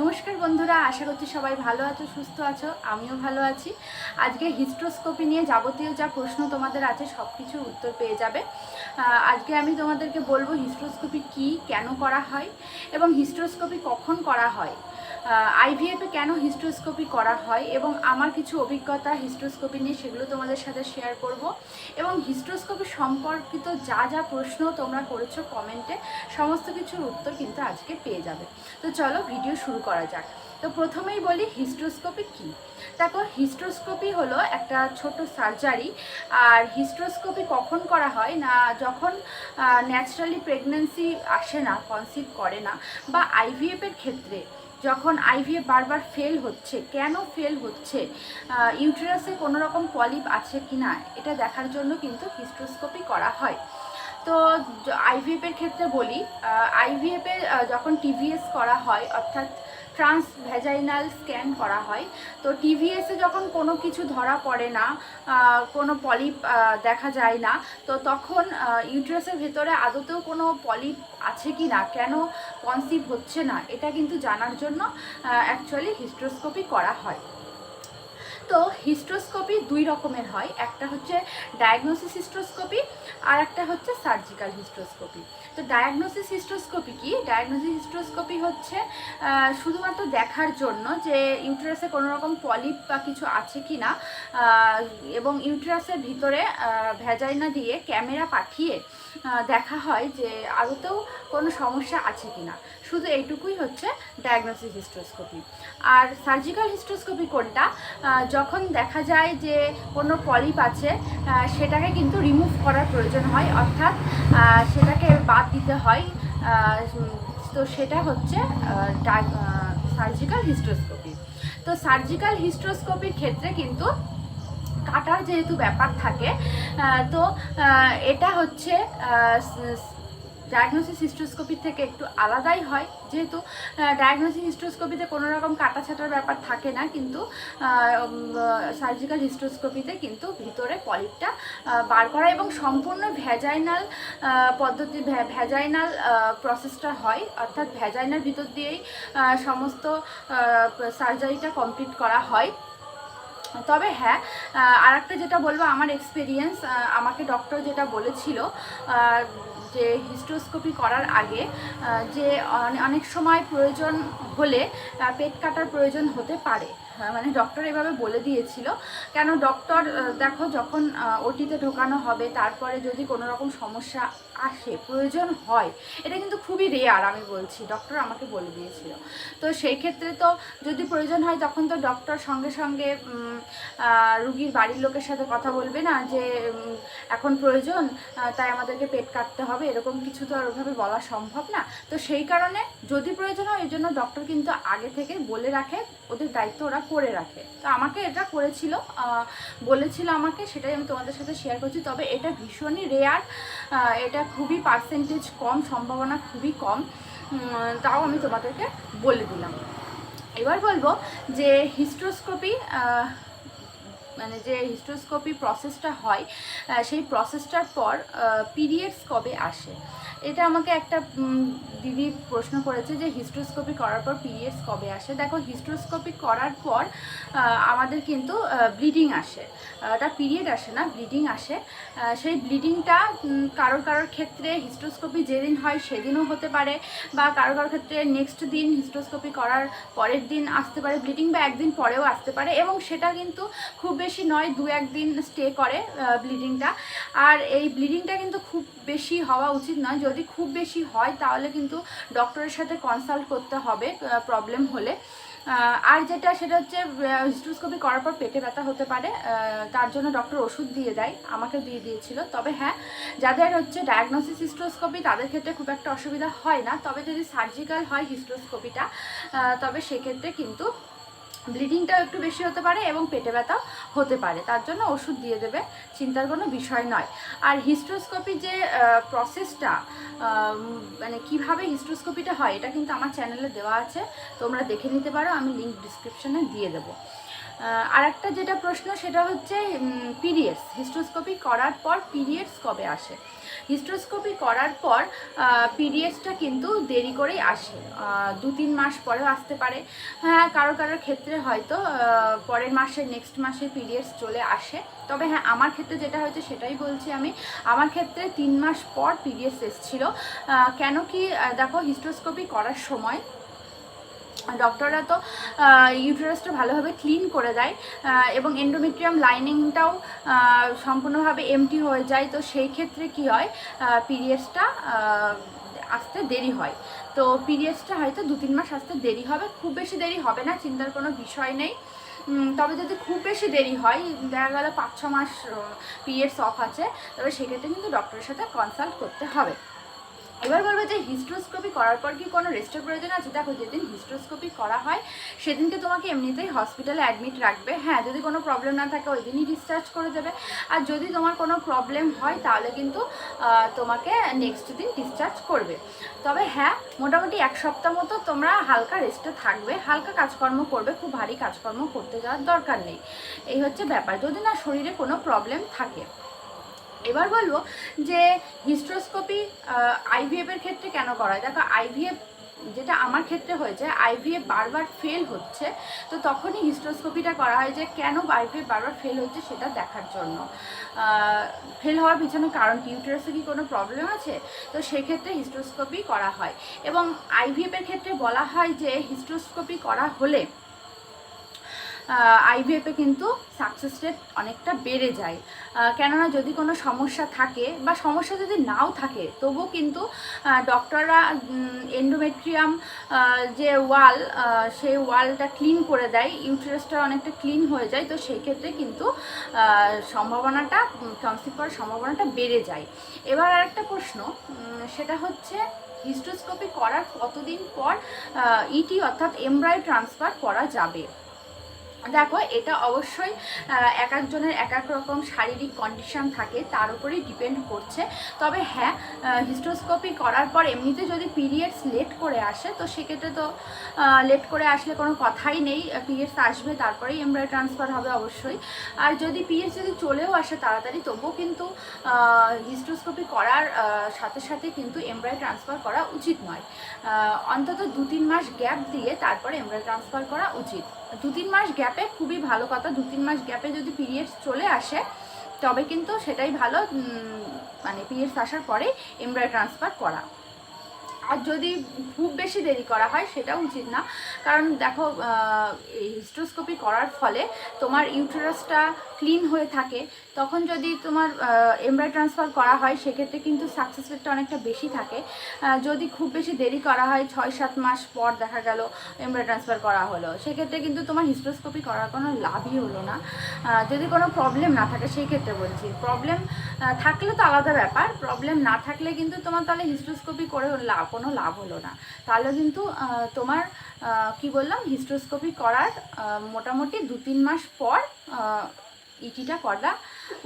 নমস্কার বন্ধুরা, আশা করছি সবাই ভালো আছো, সুস্থ আছো, আমিও ভালো আছি। আজকে হিস্ট্রোস্কোপি নিয়ে যাবতীয় যা প্রশ্ন তোমাদের আছে সব কিছুর উত্তর পেয়ে যাবে। আজকে আমি তোমাদেরকে বলব হিস্ট্রোস্কোপি কি, কেন করা হয়, এবং হিস্ট্রোস্কোপি কখন করা হয়। আইভিএফে কেন হিস্ট্রোস্কোপি করা হয় এবং আমার কিছু অভিজ্ঞতা হিস্ট্রোস্কোপি নিয়ে সেগুলো তোমাদের সাথে শেয়ার করব। এবং হিস্ট্রোস্কোপি সম্পর্কিত যা যা প্রশ্ন তোমরা করেছ কমেন্টে সমস্ত কিছুর উত্তর কিন্তু আজকে পেয়ে যাবে। তো চলো ভিডিও শুরু করা যাক। তো প্রথমেই বলি হিস্ট্রোস্কোপি কি? তারপর হিস্ট্রোস্কোপি হলো একটা ছোট সার্জারি আর হিস্ট্রোস্কোপি কখন করা হয় না যখন ন্যাচারালি প্রেগনেন্সি আসে না কনসিভ করে না, বা আইভিএফের ক্ষেত্রে যখন আইভিএফ বারবার ফেল হচ্ছে, কেন ফেল হচ্ছে ইউটেরাসে কোনো রকম পলিপ আছে কি না এটা দেখার জন্য কিন্তু হিস্ট্রোস্কোপি করা হয়। তো আইভিএফের ক্ষেত্রে বলি আইভিএফে যখন টিভিএস করা হয়, অর্থাৎ ট্রান্স ভ্যাজাইনাল স্ক্যান করা হয়। তো টিভিএসে যখন কোনো কিছু ধরা পড়ে না কোনো পলিপ দেখা যায় না, তো তখন ইউট্রাসের ভেতরে আদতেও কোনো পলিপ আছে কি না, কেন কনসিভ হচ্ছে না, এটা কিন্তু জানার জন্য অ্যাকচুয়ালি হিস্ট্রোস্কোপি করা হয়। তো হিস্ট্রোস্কোপি দুই রকমের হয়। একটা হচ্ছে ডায়াগনোসিস হিস্ট্রোস্কোপি আর একটা হচ্ছে সার্জিক্যাল হিস্ট্রোস্কোপি তো ডায়াগনোসিস হিস্ট্রোস্কোপি কি? ডায়াগনোসিস হিস্ট্রোস্কোপি হচ্ছে শুধুমাত্র দেখার জন্য যে ইউটেরাসে কোনো রকম পলিপ বা কিছু আছে কি না এবং ইউটেরাসের ভিতরে ভ্যাজাইনা দিয়ে ক্যামেরা পাঠিয়ে দেখা হয় যে আদতেও কোনো সমস্যা আছে কি না শুধু এইটুকুই হচ্ছে ডায়াগনোসিস হিস্ট্রোস্কোপি আর সার্জিক্যাল হিস্ট্রোস্কোপি কোনটা? যখন দেখা যায় যে কোনো পলিপ আছে সেটাকে কিন্তু রিমুভ করার প্রয়োজন হয়, অর্থাৎ সেটাকে বাদ দিতে হয়। তো সেটা হচ্ছে সার্জিক্যাল হিস্ট্রোস্কোপি তো সার্জিক্যাল হিস্ট্রোস্কোপির ক্ষেত্রে কিন্তু কাটার যেহেতু ব্যাপার থাকে তো এটা হচ্ছে ডায়াগনোসিস হিস্ট্রোস্কোপি থেকে একটু আলাদাই হয়। যেহেতু ডায়াগনোসিস হিস্ট্রোস্কোপিতে কোনো রকম কাটা ছাটার ব্যাপার থাকে না, কিন্তু সার্জিক্যাল হিস্ট্রোস্কোপিতে কিন্তু ভিতরে পলিপটা বার করা এবং সম্পূর্ণ ভ্যাজাইনাল পদ্ধতি ভ্যাজাইনাল প্রসেসটা হয়। অর্থাৎ ভ্যাজাইনার ভিতর দিয়েই সমস্ত সার্জারিটা কমপ্লিট করা হয়। তবে হ্যাঁ আর একটা যেটা বলব, আমার এক্সপিরিয়েন্স আমাকে ডক্টর যেটা বলেছিল যে হিস্ট্রোস্কোপি করার আগে যে অনেক সময় প্রয়োজন হলে পেট কাটার প্রয়োজন হতে পারে। মানে ডক্টর এভাবে বলে দিয়েছিল। কেন ডক্টর দেখো যখন ওটিতে ঢোকানো হবে, তারপরে যদি কোনো রকম সমস্যা আসে, প্রয়োজন হয়, এটা কিন্তু খুবই রেয়ার আমি বলছি ডক্টর আমাকে বলে দিয়েছিল। তো সেই ক্ষেত্রে তো যদি প্রয়োজন হয়, তখন তো ডক্টর সঙ্গে সঙ্গে রুগীর বাড়ির লোকের সাথে কথা বলবে না যে এখন প্রয়োজন তাই আমাদেরকে পেট কাটতে হবে, এরকম কিছু তো আর ওভাবে বলা সম্ভব না। তো সেই কারণে যদি প্রয়োজন হয় এই জন্য ডক্টর কিন্তু আগে থেকে বলে রাখে, ওদের দায়িত্ব ওরা করে রাখে। তো আমাকে এটা করেছিল বলেছিল আমাকে, সেটাই আমি তোমাদের সাথে শেয়ার করছি। তবে এটা ভীষণই রেয়ার এটা খুবই পার্সেন্টেজ কম, সম্ভাবনা খুবই কম। তাও আমি তোমাদেরকে বলে দিলাম। এবার বলব যে হিস্ট্রোস্কোপি মানে যে হিস্ট্রোস্কোপি প্রসেসটা হয় সেই প্রসেসটার পর পিরিয়ডস কবে আসে? এটা আমাকে একটা দিদি প্রশ্ন করেছে যে হিস্ট্রোস্কোপি করার পর পিরিয়ডস কবে আসে? দেখো হিস্ট্রোস্কোপি করার পর আমাদের কিন্তু ব্লিডিং আসে। ওটা পিরিয়ড আসে না, ব্লিডিং আসে। সেই ব্লিডিংটা কারোর কারোর ক্ষেত্রে হিস্ট্রোস্কোপি যেদিন হয় সেদিনও হতে পারে বা কারোর কারোর ক্ষেত্রে নেক্সট দিন হিস্ট্রোস্কোপি করার পরের দিন আসতে পারে, ব্লিডিং বা একদিন পরেও আসতে পারে এবং সেটা কিন্তু খুব বেশি নয়, দু একদিন স্টে করে ব্লিডিংটা। আর এই ব্লিডিংটা কিন্তু খুব বেশি হওয়া উচিত নয় যদি খুব বেশি হয় তাহলে কিন্তু ডক্টরের সাথে কনসাল্ট করতে হবে প্রবলেম হলে। আর যেটা সেটা হচ্ছে হিস্ট্রোস্কোপি করার পর পেটে ব্যথা হতে পারে তার জন্য ডক্টর ওষুধ দিয়ে দেয় আমাকে দিয়ে দিয়েছিল। তবে হ্যাঁ যাদের হচ্ছে ডায়াগনোসিস হিস্ট্রোস্কোপি তাদের ক্ষেত্রে খুব একটা অসুবিধা হয় না। তবে যদি সার্জিক্যাল হয় হিস্ট্রোস্কোপিটা আহ, তবে সেক্ষেত্রে কিন্তু ব্লিডিংটাও একটু বেশি হতে পারে এবং পেটে ব্যথাও হতে পারে। তার জন্য ওষুধ দিয়ে দেবে, চিন্তার কোনো বিষয় নয়। আর হিস্ট্রোস্কোপি যে প্রসেসটা মানে কীভাবে হিস্ট্রোস্কোপিটা হয়, এটা কিন্তু আমার চ্যানেলে দেওয়া আছে। তোমরা দেখে নিতে পারো, আমি লিঙ্ক ডিসক্রিপশানে দিয়ে দেবো। আর একটা যেটা প্রশ্ন, সেটা হচ্ছে পিরিয়ডস হিস্ট্রোস্কোপি করার পর পিরিয়ডস কবে আসে? হিস্ট্রোস্কোপি করার পর পিরিয়ডসটা কিন্তু দেরি করেই আসে। দু তিন মাস পরেও আসতে পারে। হ্যাঁ কারও কারোর ক্ষেত্রে হয়তো পরের মাসে নেক্সট মাসে পিরিয়ডস চলে আসে। তবে হ্যাঁ আমার ক্ষেত্রে যেটা হয়েছে, সেটাই বলছি আমি। আমার ক্ষেত্রে তিন মাস পর পিরিয়ডস এসেছিল। কেন কি দেখো হিস্ট্রোস্কোপি করার সময় ডক্টররা তো ইউটেরাসটা ভালোভাবে ক্লিন করে দেয় এবং এন্ডোমেট্রিয়াম লাইনিংটাও সম্পূর্ণভাবে এমটি হয়ে যায়। তো সেই ক্ষেত্রে কি হয় পিরিয়ডসটা আসতে দেরি হয়। তো পিরিয়ডসটা হয়তো দু তিন মাস আসতে দেরি হবে, খুব বেশি দেরি হবে না, চিন্তার কোনো বিষয় নেই। তবে যদি খুব বেশি দেরি হয়, দেখা গেল পাঁচ ছ মাস পিরিয়ডস অফ আছে, তবে সেক্ষেত্রে কিন্তু ডক্টরের সাথে কনসাল্ট করতে হবে। এবার বলব যে হিস্ট্রোস্কোপি করার পর কি কোনো রেস্টের প্রয়োজন আছে? দেখো, যেদিন হিস্ট্রোস্কোপি করা হয়, সেদিনকে তোমাকে এমনিতেই হসপিটালে অ্যাডমিট রাখবে। হ্যাঁ যদি কোনো প্রবলেম না থাকে, ওই দিনই ডিসচার্জ করে দেবে। আর যদি তোমার কোনো প্রবলেম হয়, তাহলে কিন্তু তোমাকে নেক্সট দিন ডিসচার্জ করবে। তবে হ্যাঁ মোটামুটি এক সপ্তাহ মতো তোমরা হালকা রেস্টে থাকবে। হালকা কাজকর্ম করবে, খুব ভারী কাজকর্ম করতে যাওয়ার দরকার নেই। এই হচ্ছে ব্যাপার। যদি না শরীরে কোনো প্রবলেম থাকে এবার বলব যে হিস্ট্রোস্কোপি আইভিএফ এর ক্ষেত্রে কেন করা হয়? দেখো আইভিএফ যেটা আমার ক্ষেত্রে হয়েছে আইভিএফ বারবার ফেল হচ্ছে, তো তখনই হিস্ট্রোস্কোপিটা করা হয় যে কেন আইভিএফ বারবার ফেল হচ্ছে সেটা দেখার জন্য। ফেল হওয়ার পিছনে কারণ ইউটারাসে কি কোনো প্রবলেম আছে? তো সেক্ষেত্রে হিস্ট্রোস্কোপি করা হয়। এবং আইভিএফ এর ক্ষেত্রে বলা হয় যে হিস্ট্রোস্কোপি করা হলে আইভিএফে কিন্তু সাকসেস রেট অনেকটা বেড়ে যায়। কেননা যদি কোনো সমস্যা থাকে বা সমস্যা যদি নাও থাকে তবু কিন্তু ডক্টররা এন্ডোমেট্রিয়াম যে ওয়াল সেই ওয়ালটা ক্লিন করে দেয় ইউটেরাসটা অনেকটা ক্লিন হয়ে যায়, তো সেই ক্ষেত্রে কিন্তু সম্ভাবনাটা কনসিভ করার সম্ভাবনাটা বেড়ে যায়। এবার আরেকটা প্রশ্ন সেটা হচ্ছে হিস্টোস্কোপি করার কতদিন পর ইটি অর্থাৎ এমব্রয় ট্রান্সফার করা যাবে? দেখো, এটা অবশ্যই এক একজনের এক এক রকম শারীরিক কন্ডিশন থাকে, তার উপরেই ডিপেন্ড করছে। তবে হ্যাঁ হিস্টোস্কোপি করার পর এমনিতে যদি পিরিয়ডস লেট করে আসে, তো সেক্ষেত্রে তো লেট করে আসলে কোনো কথাই নেই। পিরিয়ডস আসবে, তারপরেই এমব্রয় ট্রান্সফার হবে অবশ্যই। আর যদি পিরিয়ডস যদি চলেও আসে তাড়াতাড়ি, তবুও কিন্তু হিস্টোস্কোপি করার সাথে সাথে কিন্তু এমব্রয় ট্রান্সফার করা উচিত নয়। অন্তত দু তিন মাস গ্যাপ দিয়ে তারপরে এমব্রয় ট্রান্সফার করা উচিত। দু তিন মাস গ্যাপে খুবই ভালো কথা। দু তিন মাস গ্যাপে যদি পিরিয়ডস চলে আসে, তবে কিন্তু সেটাই ভালো মানে পিরিয়ডস আসার পরে এমব্রয় ট্রান্সফার করা। আর যদি খুব বেশি দেরি করা হয় সেটা উচিত না। কারণ দেখো এই হিস্ট্রোস্কোপি করার ফলে তোমার ইউটেরাসটা ক্লিন হয়ে থাকে, তখন যদি তোমার এমব্রয় ট্রান্সফার করা হয়, সেক্ষেত্রে কিন্তু সাকসেস রেটটা অনেকটা বেশি থাকে। যদি খুব বেশি দেরি করা হয়, ছয় সাত মাস পর দেখা গেল এমব্রয় ট্রান্সফার করা হলো। সেক্ষেত্রে কিন্তু তোমার হিস্ট্রোস্কোপি করার কোনো লাভই হলো না। যদি কোনো প্রবলেম না থাকে সেই ক্ষেত্রে বলছি প্রবলেম থাকলে তো আলাদা ব্যাপার। প্রবলেম না থাকলে কিন্তু তোমার তাহলে হিস্ট্রোস্কোপি করে লাভ কোনো লাভ হলো না। তাহলে কিন্তু তোমার কি বললাম? হিস্ট্রোস্কোপি করার মোটামুটি দু তিন মাস পর ইটিটা করা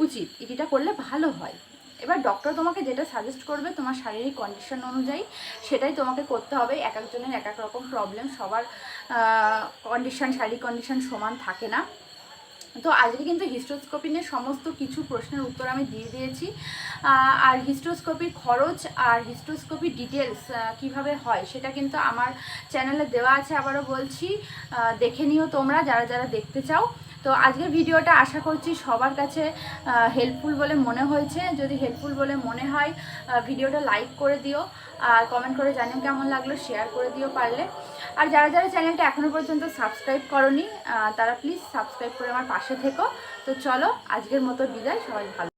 উচিত, ইটিটা করলে ভালো হয়। এবার ডক্টর তোমাকে যেটা সাজেস্ট করবে তোমার শারীরিক কন্ডিশন অনুযায়ী, সেটাই তোমাকে করতে হবে। এক একজনের এক এক রকম প্রবলেম সবার কন্ডিশন শারীরিক কন্ডিশন সমান থাকে না। তো আজকে কিন্তু হিস্ট্রোস্কোপি নিয়ে সমস্ত কিছু প্রশ্নের উত্তর আমি দিয়ে দিয়েছি। আর হিস্ট্রোস্কোপির খরচ আর হিস্ট্রোস্কোপি ডিটেলস কীভাবে হয়, সেটা কিন্তু আমার চ্যানেলে দেওয়া আছে, আবারও বলছি। দেখে নিও তোমরা, যারা যারা দেখতে চাও। তো আজকের ভিডিওটা আশা করছি সবার কাছে হেল্পফুল বলে মনে হয়েছে। যদি হেল্পফুল বলে মনে হয় ভিডিওটা লাইক করে দিও, আর কমেন্ট করে জানিও কেমন লাগল শেয়ার করে দিও পারলে। আর যারা যারা চ্যানেলটা এখনও পর্যন্ত সাবস্ক্রাইব করনি তারা প্লিজ সাবস্ক্রাইব করে আমার পাশে থেকো। তো চলো, আজকের মতো বিদায়, সবাই ভালো